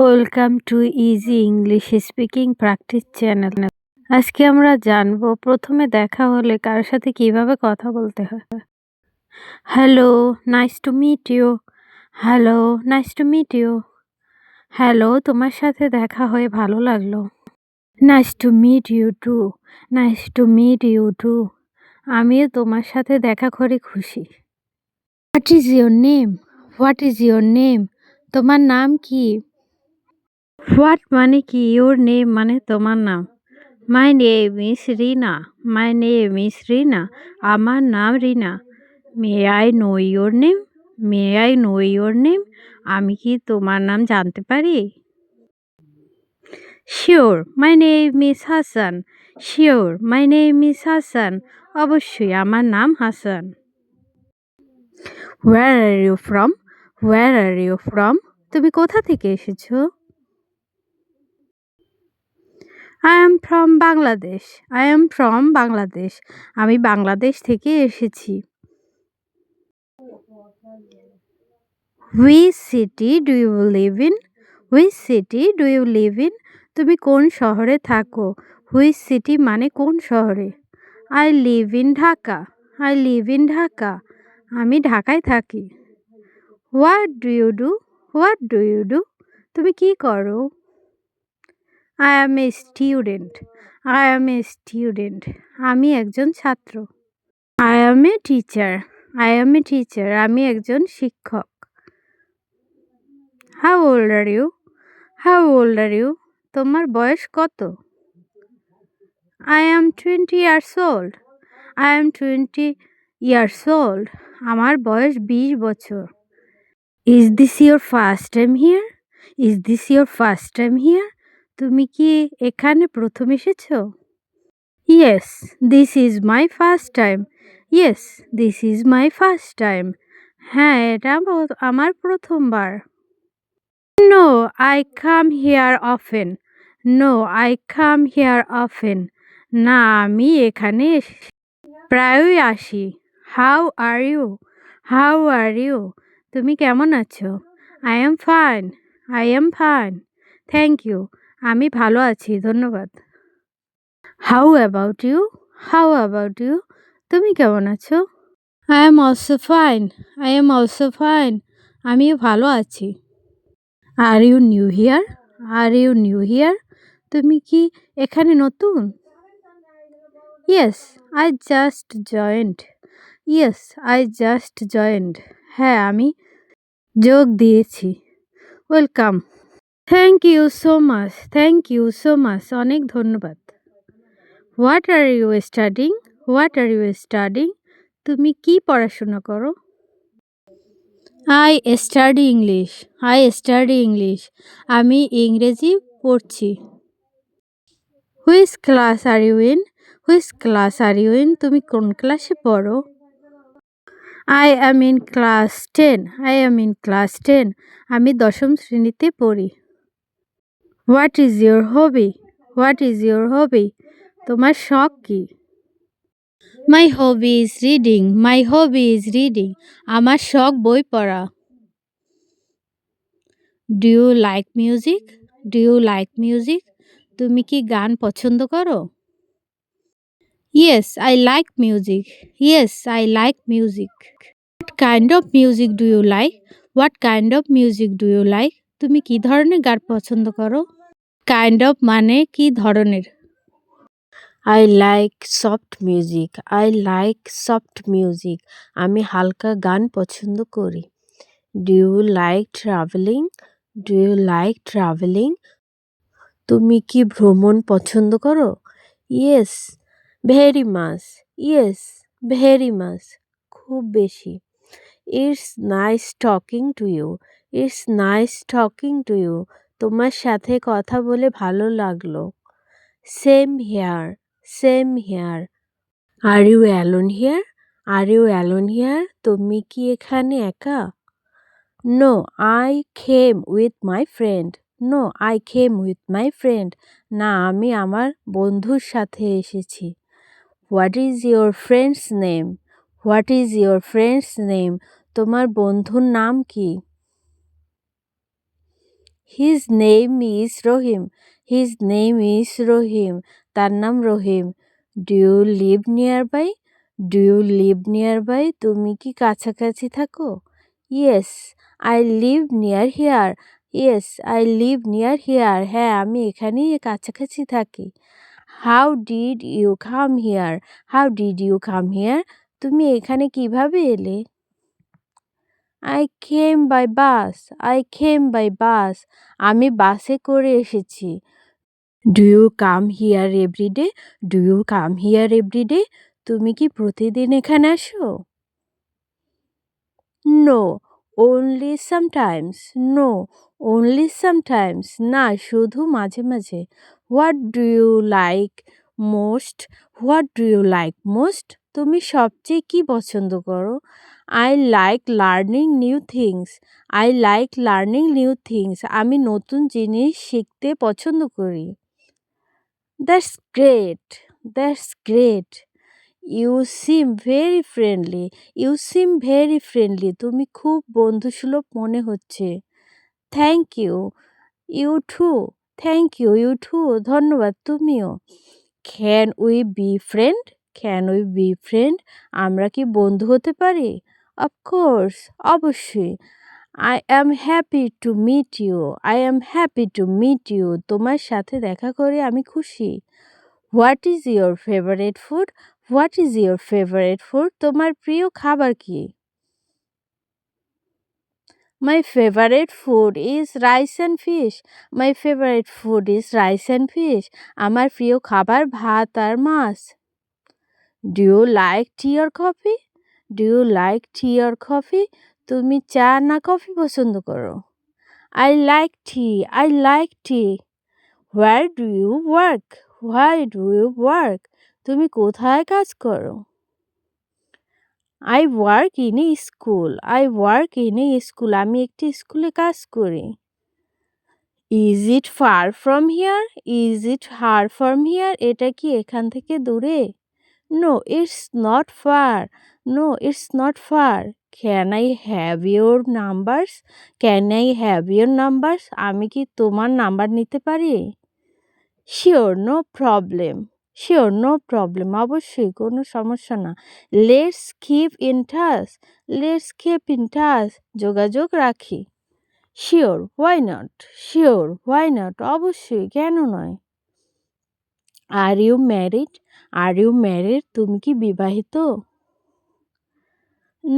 Welcome to easy English speaking practice channel আজকে আমরা জানব, প্রথমে দেখা হলে কারোর সাথে কীভাবে কথা বলতে হয়। Hello nice to meet you hello nice to meet you hello তোমার সাথে দেখা হয়ে ভালো লাগল। Nice to meet you too nice to meet you too আমিও তোমার সাথে দেখা করে খুশি। What is your name what is your name তোমার নাম কি? হোয়াট মানে কি? ইউর নেম মানে তোমার নাম। My name is Rina. My name is Rina. আমার নাম রিনা। May I know your name? May I know your name? আমি কি তোমার নাম জানতে পারি? Sure, my name is Hasan. Sure, my name is Hasan. অবশ্যই আমার নাম Hasan. Where are you from where are you from তুমি কোথা থেকে এসেছ? I am from Bangladesh I am from Bangladesh আমি বাংলাদেশ থেকে এসেছি। Who city do you live in which city do you live in তুমি কোন শহরে থাকো? হুই সিটি মানে কোন শহরে? I live in Dhaka I live in Dhaka আমি ঢাকায় থাকি। What do you do what do you do তুমি কি করো? I am a student I am a student আমি একজন ছাত্র। I am a teacher I am a teacher আমি একজন শিক্ষক। How old are you how old are you তোমার বয়স কত? I am twenty years old I am twenty years old আমার বয়স বিশ বছর। Is this your first time here is this your first time here তুমি কি এখানে প্রথম এসেছ? Yes this is my first time yes this is my first time হ্যাঁ এটা আমার প্রথমবার। No I come here often no I come here often না, আমি এখানে প্রায়ই আসি। How are you how are you তুমি কেমন আছো? I am fine I am fine thank you আমি ভালো আছি, ধন্যবাদ। How about you how about you তুমি কেমন আছো? I am also fine I am also fine আমিও ভালো আছি। Are you new here are you new here তুমি কি এখানে নতুন? Yes I just joined yes I just joined হ্যাঁ আমি যোগ দিয়েছি। Welcome thank you so much thank you so much অনেক ধন্যবাদ। What are you studying what are you studying তুমি কি পড়াশোনা করো? I study English I study English আমি ইংরেজি পড়ছি। Which class are you in which class are you in তুমি কোন ক্লাসে পড়ো? I am in class ten I am in class ten আমি দশম শ্রেণীতে পড়ি। What is your hobby what is your hobby তোমার শখ কি? My hobby is reading my hobby is reading আমার শখ বই পড়া। Do you like music do you like music তুমি কি গান পছন্দ করো? Yes I like music yes I like music what kind of music do you like what kind of music do you like তুমি কি ধরনের গান পছন্দ করো? কাইন্ড অফ মানে কি ধরনের? I like soft music I like soft music আমি হালকা গান পছন্দ করি। Do you like travelling do you like travelling তুমি কি ভ্রমণ পছন্দ করো? Yes very much yes very much খুব বেশি। It's nice talking to you it's nice talking to you তোমার সাথে কথা বলে ভালো লাগল। Same here same here are you alone here are you alone here তুমি কি এখানে একা? No I came with my friend no I came with my friend না, আমি আমার বন্ধুর সাথে এসেছি। What is your friend's name what is your friend's name তোমার বন্ধুর নাম কি? His name is Rahim his name is Rahim তার নাম রহিম। Do you live nearby do you live nearby তুমি কি কাছাকাছি থাকো? Yes I live near here yes I live near here হ্যাঁ আমি এখানেই কাছাকাছি থাকি। How did you come here how did you come here তুমি এখানে কীভাবে এলে? I came by bus I came by bus আমি বাসে করে এসেছি। Do you come here every day do you come here every day তুমি কি প্রতিদিন এখানে আসো? No only sometimes no only sometimes না, শুধু মাঝে মাঝে। What do you like most what do you like most তুমি সবচেয়ে কি পছন্দ করো? I like learning new things I like learning new things আমি নতুন জিনিস শিখতে পছন্দ করি। That's great that's great you seem very friendly you seem very friendly তুমি খুব বন্ধুসুলভ মনে হচ্ছে। Thank you you too thank you you too ধন্যবাদ তুমিও। Can we be friend can we be friend আমরা কি বন্ধু হতে পারি? অফকোর্স অবশ্যই। I am happy to meet you I am happy to meet you তোমার সাথে দেখা করে আমি খুশি। What is your favourite food what is your favourite food তোমার প্রিয় খাবার কি? My favourite food is rice and fish my favourite food is rice and fish আমার প্রিয় খাবার ভাত আর মাছ। Do you like tea or coffee do you like tea or coffee তুমি চা না কফি পছন্দ করো? I like tea I like tea where do you work why do you work তুমি কোথায় কাজ করো? I work in a school I work in a school আমি একটি স্কুলে কাজ করি। Is it far from here is it far from here এটা কি এখান থেকে দূরে? No it's not far no it's not far can I have your numbers can I have your numbers আমি কি তোমার নাম্বার নিতে পারি? Sure no problem sure no problem অবশ্যই, কোনো সমস্যা না। Let's keep in touch let's keep in touch যোগাযোগ রাখি। Sure why not sure why not অবশ্যই, কেন নয়? Are you married are you married তুমি কি বিবাহিত?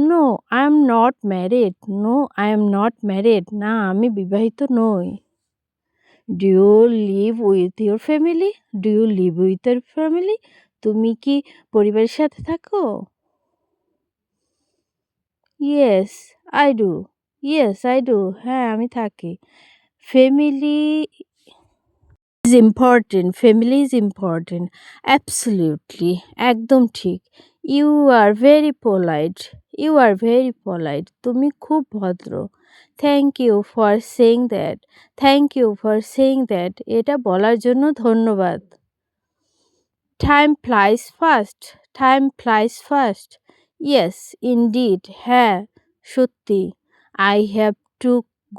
No I am not married no I am not married না, আমি বিবাহিত নই। Do you live with your family do you live with your family তুমি কি পরিবারের সাথে থাকো? Yes I do yes I do হ্যাঁ আমি থাকি। Family important family is important absolutely একদম ঠিক। You are very polite you are very polite তুমি খুব ভদ্র। Thank you for saying that thank you for saying that এটা বলার জন্য ধন্যবাদ। Time flies fast time flies fast yes indeed হ্যাঁ সত্যি। I have to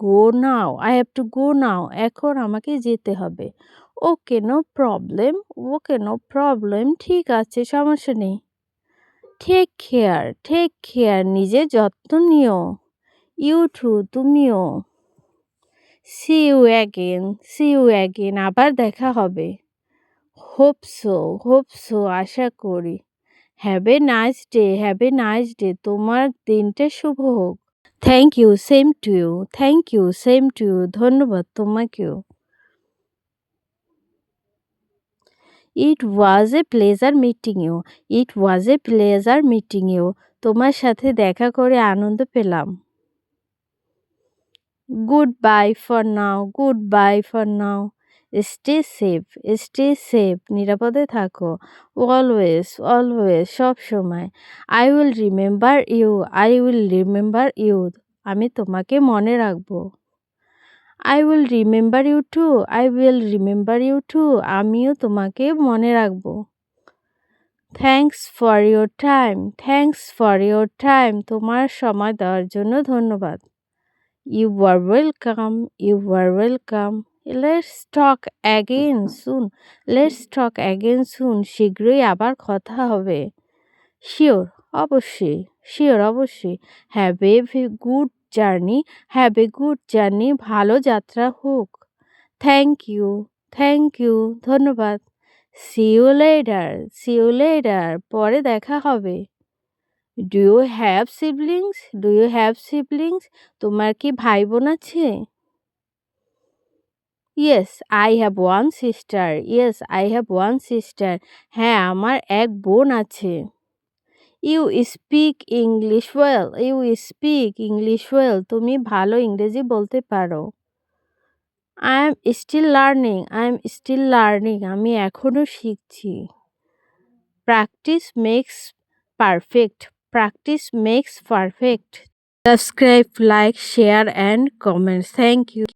go now I have to go now এখন আমাকে যেতে হবে। Okay, no problem, okay, no problem, ঠিক আছে, সমস্যা নেই। টেক কেয়ার টেক কেয়ার নিজের যত্ন নিও। ইউ টু তুমিও। See you again see you again আবার দেখা হবে। হোপ সো হোপ সো আশা করি। Have a nice day have a nice day তোমার দিনটা শুভ হোক। Thank you same to you thank you same to you ধন্যবাদ তোমাকেও। It was a pleasure meeting you it was a pleasure meeting you তোমার সাথে দেখা করে আনন্দ পেলাম। Goodbye for now goodbye for now stay safe stay safe নিরাপদে থাকো। অলওয়েজ অলওয়েজ সব সময়। I will remember you I will remember you আমি তোমাকে মনে রাখব। I will remember you too I will remember you too আমিও তোমাকে মনে রাখব। Thanks for your time thanks for your time তোমার সময় দেওয়ার জন্য ধন্যবাদ। You are welcome you are welcome Let's talk again soon. Let's talk again soon. শীঘ্রই আবার কথা হবে। শিওর অবশ্যই। শিওর অবশ্যই। Have a good journey have a good journey ভালো যাত্রা হোক। থ্যাংক ইউ থ্যাংক ইউ ধন্যবাদ। See you later see you later পরে দেখা হবে। Do you have siblings do you have siblings তোমার কি ভাই বোন আছে? Yes I have one sister yes I have one sister হ্যাঁ আমার এক বোন আছে। You speak English well you speak English well তুমি ভালো ইংরেজি বলতে পারো। I am still learning I am still learning আমি এখনও শিখছি। Practice makes perfect practice makes perfect subscribe like share and comments thank you